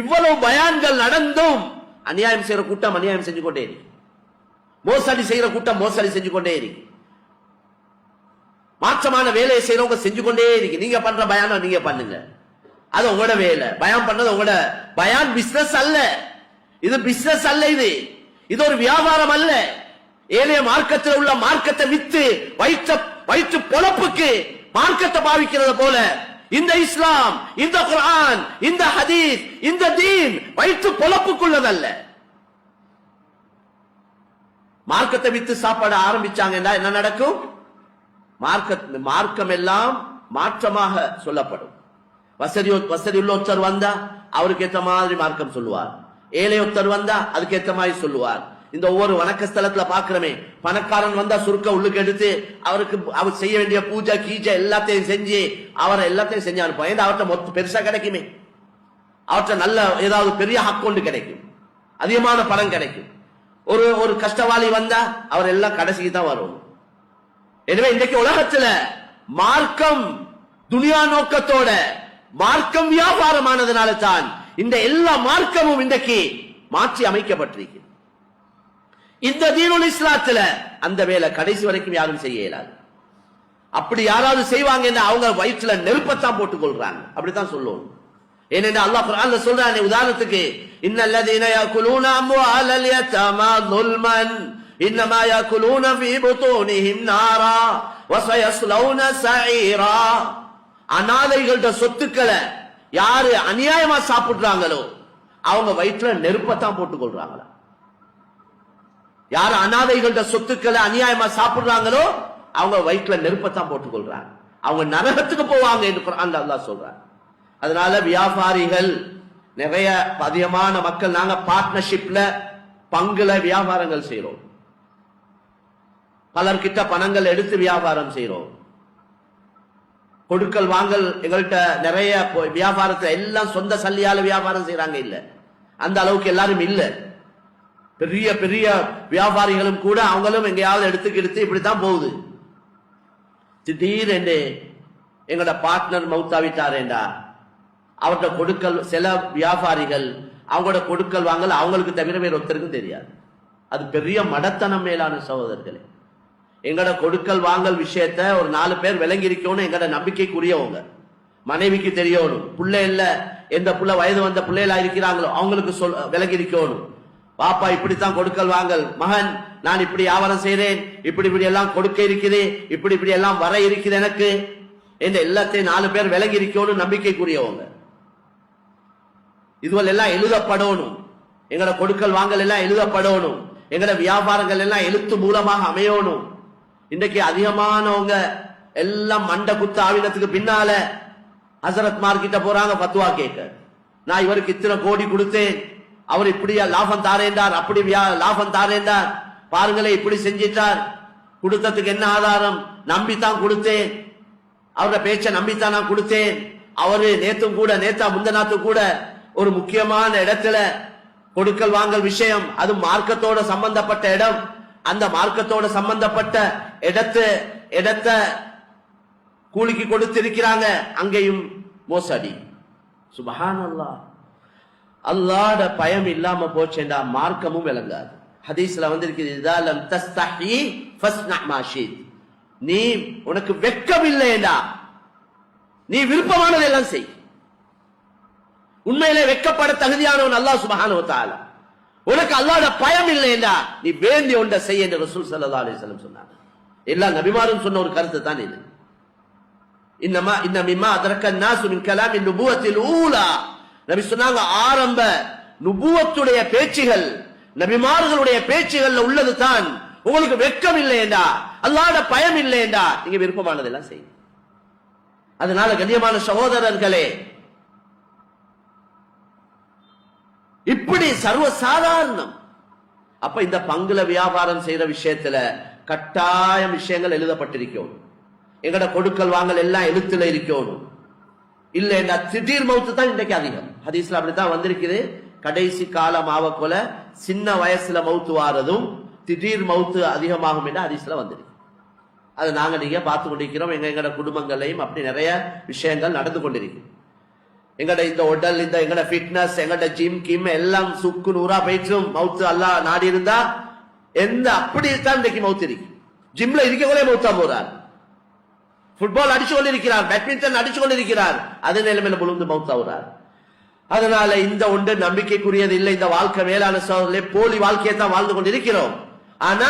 இவ்வளவு பயான்கள் நடந்தும் அநியாயம் செய்யற கூட்டம் அநியாயம் செஞ்சு கொண்டே இருக்கு. மோசடி செய்யற கூட்டம் மோசடி செஞ்சு கொண்டே இருக்கு. மாற்றமான வேலையை செய்யறவங்க செஞ்சு கொண்டே இருக்கு. நீங்க பண்ற பயானம் நீங்க பண்ணுங்க. அது உங்களோட வேலை. பயம் பண்ணது உங்களோட பயான் பிசினஸ் அல்ல. இது பிசினஸ் அல்ல இது. இது ஒரு வியாபாரம் அல்ல. ஏனைய மார்க்கத்தில் உள்ள மார்க்கத்தை வித்து வயிற்ற வயிற்று பொழப்புக்கு மார்க்கத்தை பாவிக்கிறது போல இந்த இஸ்லாம் இந்த குரான் இந்த ஹதீஸ் இந்த தீன் வயிற்று பொழப்புக்குள்ளதல்ல. மார்க்கத்தை வித்து சாப்பாட ஆரம்பிச்சாங்கன்னா என்ன நடக்கும்? மார்க்க மார்க்கம் எல்லாம் மாற்றமாக சொல்லப்படும். வசதி வசதி உள்ள ஒருத்தர் வந்தா அவருக்கு ஏற்ற மாதிரி மார்க்கம் சொல்லுவார். ஏழை ஒருத்தர் வந்தா அதுக்கு ஏற்ற மாதிரி சொல்லுவார். இந்த ஒவ்வொரு வணக்க ஸ்தலத்துல பாக்குறமே பணக்காரன் வந்தா சுருக்க உள்ளுக்கு எடுத்து அவருக்கு அவர் செய்ய வேண்டிய பூஜை கீஜை எல்லாத்தையும் செஞ்சு அவரை எல்லாத்தையும் செஞ்சு அனுப்புவான். ஏன்னா அவர்கிட்ட மொத்த பெருசா கிடைக்குமே? அவர்கிட்ட நல்ல ஏதாவது பெரிய அக்கௌண்ட் கிடைக்கும். அதிகமான பணம் கிடைக்கும். ஒரு ஒரு கஷ்டவாளி வந்தா அவர் எல்லாம் கடைசிக்கு தான் வரும் எனவே இன்றைக்கு உலகத்துல மார்க்கம் துனியா நோக்கத்தோட மார்க்கம் வியாபாரமானதுனால தான் இந்த எல்லா மார்க்கமும் இன்றைக்கு மாற்றி அமைக்கப்பட்டிருக்கு இந்த தீனுல் இஸ்லாத்துல அந்த வேலை கடைசி வரைக்கும் யாரும் செய்ய இயலாது அப்படி யாராவது செய்வாங்கன்னா அவங்க வயிற்றுல நெருப்பத்தான் போட்டுக் கொள்றாங்க அப்படித்தான் சொல்லுவோம் ஏனென்றா அல்லாஹ் குர்ஆன்ல சொல்றானே உதாரணத்துக்கு இன்னல்லதீன யாக்குலூன அம்வாலல் யதமா ظلمًا இன்னமா யாக்குலூன ஃபீ புத்தூனிஹிம் நாரா வஸயஸ்லௌன சஈரா அனாதைகளோட சொத்துக்களை யாரு அநியாயமா சாப்பிடுறாங்களோ அவங்க வயிற்றுல நெருப்பத்தான் போட்டுக் கொள்றாங்களா யார் அனாதைகளோட சொத்துக்களை அநியாயமா சாப்பிடுறாங்களோ அவங்க வயிற்றுல நெருப்பத்தான் போட்டுக் கொள்றாங்க அவங்க நரகத்துக்கு போவாங்க என்று குர்ஆன்ல அல்லாஹ் சொல்றாங்க அதனால வியாபாரிகள் நிறைய அதிகமான மக்கள் நாங்க பார்ட்னர்ஷிப்ல பங்குல வியாபாரங்கள் செய்யறோம் பலர்கிட்ட பணங்கள் எடுத்து வியாபாரம் செய்யறோம் கொடுக்கல் வாங்கல் எங்கள்கிட்ட நிறைய வியாபாரத்தை எல்லாம் சொந்த சல்லியால வியாபாரம் செய்யறாங்க இல்ல. அந்த அளவுக்கு எல்லாரும் இல்லை. பெரிய பெரிய வியாபாரிகளும் கூட அவங்களும் எங்கேயாவது எடுத்து எடுத்து இப்படித்தான் போகுது. திடீர் திடீரென்று எங்களோட பார்ட்னர் மௌத்தாவிட்டாரேண்டா அவர்கிட்ட கொடுக்கல் சில வியாபாரிகள் அவங்களோட கொடுக்கல் வாங்கல் அவங்களுக்கு தவிர வேறு ஒருத்தருக்கும் தெரியாது. அது பெரிய மடத்தனம் மேலான சகோதரர்களே. எங்கட கொடுக்கல் வாங்கல் விஷயத்த ஒரு நாலு பேர் விளங்கி இருக்கணும் எங்கட நம்பிக்கைக்குரியவங்க. மனைவிக்கு தெரியணும். பிள்ளை இல்ல எந்த பிள்ளை வயது வந்த பிள்ளைகளா இருக்கிறாங்களோ அவங்களுக்கு சொல் விளங்கி இருக்கணும் பாப்பா இப்படித்தான் கொடுக்கல் வாங்கல். மகன் நான் இப்படி வியாபாரம் செய்கிறேன் இப்படி இப்படி எல்லாம் கொடுக்க இருக்குது இப்படி இப்படி எல்லாம் வர இருக்குது எனக்கு. என்ற எல்லாத்தையும் நாலு பேர் விலகி இருக்கணும் நம்பிக்கைக்குரியவங்க. இதுவல் எல்லாம் எழுதப்படணும். எங்களை கொடுக்கல் வாங்கல் எல்லாம் எழுதப்படணும். எங்களை வியாபாரங்கள் எல்லாம் எழுத்து மூலமாக அமையணும். இன்றைக்கு அதிகமானவங்க எல்லாம் மண்ட குத்து ஆவினத்துக்கு பின்னால ஹசரத் மார்க்கிட்ட போறாங்க பத்துவா கேட்க. நான் இவருக்கு இத்தனை கோடி கொடுத்தேன். அவர் இப்படியா லாபம் தாரேண்டார் அப்படி லாபம் தாரேண்டார் பாருங்களேன் இப்படி செஞ்சிட்டார். கொடுத்ததுக்கு என்ன ஆதாரம்? நம்பித்தான் கொடுத்தேன். அவரோட பேச்சை நம்பித்தான் நான் கொடுத்தேன். அவரு நேத்தும் கூட நேத்தா முந்தநாத்து கூட ஒரு முக்கியமான இடத்துல கொடுக்கல் வாங்கல் விஷயம். அது மார்க்கத்தோட சம்பந்தப்பட்ட இடம். அந்த மார்க்கத்தோட சம்பந்தப்பட்ட இடத்து இடத்த கூலிக்கு கொடுத்திருக்கிறாங்க. அங்கேயும் மோசடி. சுபஹான் அல்லாஹ் அல்லாட பயம் இல்லாம போச்சேண்டா மார்க்கமும் விளங்காது. ஹதீஸ்ல வந்திருக்கிறது இதாலம் தஸ்தஹி ஃபஸ்னா மாஷீத் நீ உனக்கு வெட்கம் இல்லையேண்டா நீ விருப்பமானதெல்லாம் செய். உண்மையிலே வெட்கப்பட தகுதியானவன் அல்லாஹ் சுபஹானஹு உனக்கு அல்லாட பயம் இல்லையேண்டா நீ வேண்டி ஒன்றை செய்ய என்று ரசூல் சல்லா அலைஹி வஸல்லம் சொன்னாங்க எல்லா நபிமாரும் சொன்ன ஒரு கருத்து தான் இது. இன்னமா இன்னமிமா மிம்மா நாசு மின் கலாமின் நுபுவத்தில் ஊலா. நபி சொன்னாங்க ஆரம்ப நுபுவத்துடைய பேச்சுகள் நபிமார்களுடைய பேச்சுகள்ல உள்ளது தான். உங்களுக்கு வெட்கம் இல்லையேண்டா அல்லாட பயம் இல்லையேண்டா நீங்க விருப்பமானதெல்லாம் செய்யும் அதனால கண்ணியமான சகோதரர்களே இப்படி சர்வ சாதாரணம் அப்ப இந்த பங்குல வியாபாரம் செய்யற விஷயத்துல கட்டாயம் விஷயங்கள் எழுதப்பட்டிருக்கணும் எங்கட கொடுக்கல் வாங்கல் எல்லாம் எழுத்துல இருக்கணும் இல்லைன்னா திடீர் மவுத்து தான் இன்றைக்கு அதிகம். ஹதீஸ்ல அப்படித்தான் வந்திருக்குது. கடைசி காலம் ஆவக்கொல சின்ன வயசுல மவுத்து வாரதும் திடீர் மவுத்து அதிகமாகும் என்று ஹதீஸ்ல வந்திருக்கு. அது நாங்க நீங்க பார்த்து கொண்டிருக்கிறோம். எங்க எங்கட குடும்பங்களையும் அப்படி நிறைய விஷயங்கள் நடந்து கொண்டிருக்கு. எங்கட இந்த உடல் இந்த எங்கட ஃபிட்னஸ் எங்கட ஜிம் கிம் எல்லாம் சுக்கு நூறா போயிட்டும் மவுத்து அல்லா நாடி இருந்தா எந்த அப்படி இருக்கா இன்றைக்கு மவுத்து இருக்கு. ஜிம்ல கூட மவுத்தா போறாரு ஃபுட்பால் அடிச்சு கொண்டிருக்கிறார் பேட்மிண்டன் அடிச்சு கொண்டிருக்கிறார் அதே நிலைமையில விழுந்து ஆகுறார் அதனால இந்த ஒன்று நம்பிக்கைக்குரியது இல்லை. இந்த வாழ்க்கை மேலான சோதனை போலி வாழ்க்கையை தான் வாழ்ந்து கொண்டிருக்கிறோம். ஆனா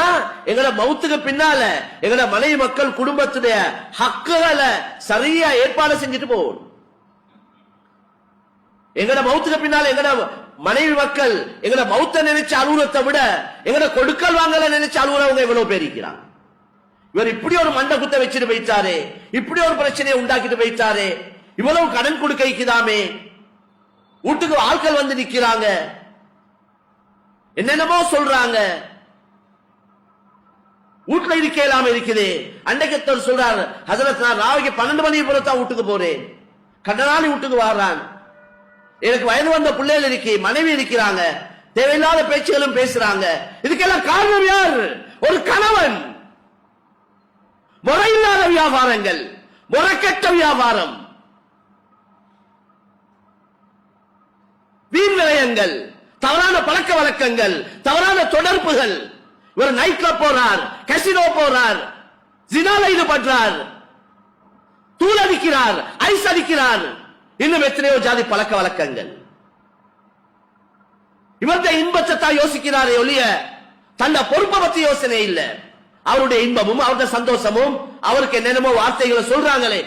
எங்கட மவுத்துக்கு பின்னால எங்கட மனைவி மக்கள் குடும்பத்துடைய ஹக்குகளை சரியா ஏற்பாடு செஞ்சுட்டு போவோம் எங்கட மவுத்துக்கு பின்னால எங்கட மனைவி மக்கள் எங்கட மவுத்த நினைச்ச அலுவலத்தை விட எங்கட கொடுக்கல் வாங்கல நினைச்ச அலுவலவங்க எவ்வளவு பேர் இருக்கிறாங்க? இவர் இப்படி ஒரு மண்டை குத்த வச்சுட்டு வைத்தாரே இப்படி ஒரு பிரச்சனையை உண்டாக்கிட்டு வைத்தாரே இவ்வளவு கடன் கொடுக்க வைக்குதாமே வீட்டுக்கு ஆட்கள் வந்து நிக்கிறாங்க. என்னென்னமோ சொல்றாங்க. வீட்டுல இருக்க இல்லாம இருக்குது. அன்றைக்கு சொல்றாரு ஹசரத் நான் ராவிக்கு பன்னெண்டு மணி போல தான் வீட்டுக்கு போறேன். கடனாளி வீட்டுக்கு வர்றான். எனக்கு வயது வந்த பிள்ளைகள் இருக்கு மனைவி இருக்கிறாங்க. தேவையில்லாத பேச்சுகளும் பேசுறாங்க. இதுக்கெல்லாம் காரணம் யார்? ஒரு கணவன். முறையில்லாத வியாபாரங்கள் முறைக்கெட்ட வியாபாரம். வீண் விளையங்கள் தவறான பழக்க வழக்கங்கள் தவறான தொடர்புகள். இவர் நைட் கிளப் போறார் கசினோ போறார் ஜினால ஈடுபடுறார் தூள் அடிக்கிறார் ஐஸ் அடிக்கிறார். இன்னும் எத்தனையோ ஜாதி பழக்க வழக்கங்கள். இவர்த இன்பத்தை தான் யோசிக்கிறாரே ஒழிய தன்னை பொறுப்பை பத்தி யோசனை இல்லை. அவருடைய இன்பமும் அவருடைய சந்தோஷமும் அவருக்கு என்னென்னமோ வார்த்தைகளை சொல்றாங்களே.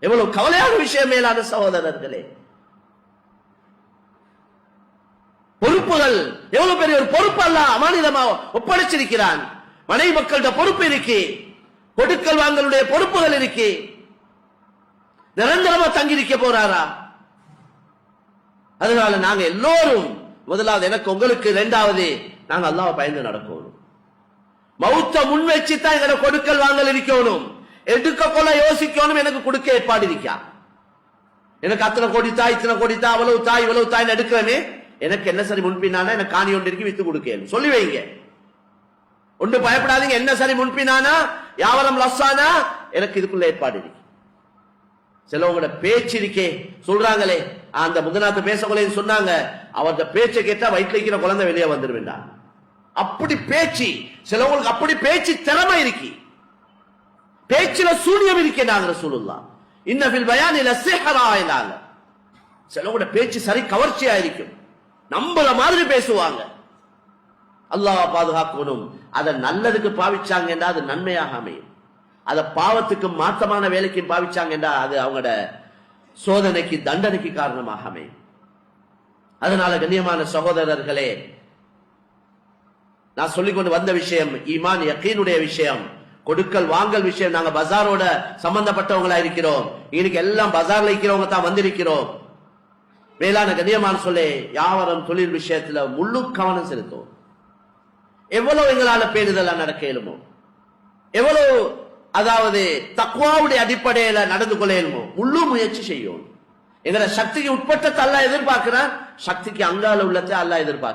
எவ்வளவு கவலையான விஷயம் மேலான சகோதரர்களே. பொறுப்புகள் எவ்வளவு பெரிய ஒரு பொறுப்பு அல்ல அமானிதமா ஒப்படைச்சிருக்கிறான். மனைவி மக்கள்கிட்ட பொறுப்பு இருக்கு. கொடுக்கல் வாங்கலுடைய பொறுப்புகள் இருக்கு. நிரந்தரமா தங்கி இருக்க போறாரா? அதனால நாங்க எல்லோரும் முதலாவது எனக்கு உங்களுக்கு இரண்டாவது நாங்க அல்லாவை பயந்து நடக்கும். மௌத்த முன் வச்சுதான் எங்களை கொடுக்கல் வாங்கல் இருக்கணும். எடுக்க போல யோசிக்கணும் எனக்கு கொடுக்க ஏற்பாடு இருக்கா? எனக்கு அத்தனை கோடி தாய் இத்தனை கோடி தாய் அவ்வளவு தாய் இவ்வளவு தாய் எடுக்கிறேனே. எனக்கு என்ன சரி முன்பினானா எனக்கு காணி ஒன்று இருக்கு வித்து கொடுக்க சொல்லி வைங்க. ஒன்று பயப்படாதீங்க என்ன சரி முன்பினானா யாவரம் லஸ்ஸானா? எனக்கு இதுக்குள்ள ஏற்பாடு இருக்கு. சிலவங்களோட பேச்சு இருக்கே. சொல்றாங்களே. அந்த முதநாத்து பேசக்குள்ளே சொன்னாங்க. அவர்த பேச்சை கேட்டா வயிற்றுல இருக்கிற குழந்தை வெளியே வந்துருவேண்டா. அப்படி பேச்சு சிலவங்களுக்கு அப்படி பேச்சு திறமை இருக்கு. பேச்சுல சூனியம் இருக்கிறாங்க சொல்லலாம் சொல்லலாம் இன்னபில் பயான் இல்ல நாங்க சிலவங்களோட பேச்சு சரி கவர்ச்சியா இருக்கும். நம்மள மாதிரி பேசுவாங்க. அல்லாஹ் பாதுகாக்கணும். அதை நல்லதுக்கு பாவிச்சாங்கன்னா அது நன்மையாக அமையும். அதை பாவத்துக்கு மாற்றமான வேலைக்கு பாவிச்சாங்கன்னா அது அவங்களோட சோதனைக்கு தண்டனைக்கு காரணமாக அமையும். அதனால கண்ணியமான சகோதரர்களே நான் சொல்லிக் கொண்டு வந்த விஷயம் ஈமான் யக்கீனுடைய விஷயம். கொடுக்கல் வாங்கல் விஷயம். நாங்க பஜாரோட சம்பந்தப்பட்டவங்களா இருக்கிறோம். இன்னைக்கு எல்லாம் பஜார்ல இருக்கிறவங்க தான் வந்திருக்கிறோம். மேலான கண்ணியமான சொல்லே யாவரும் தொழில் விஷயத்துல முழு கவனம் செலுத்தும் எவ்வளவு எங்களால பேணுதலா நடக்க இயலுமோ? எவ்வளவு அதாவது தக்குவாவுடைய அடிப்படையில நடந்து கொள்ள இயலுமோ? முழு முயற்சி செய்யும் எங்களை சக்திக்கு உட்பட்ட அல்ல எதிர்பார்க்கிறான் சக்திக்கு அங்கால உள்ளத்தை அல்ல எதிர்பார்க்க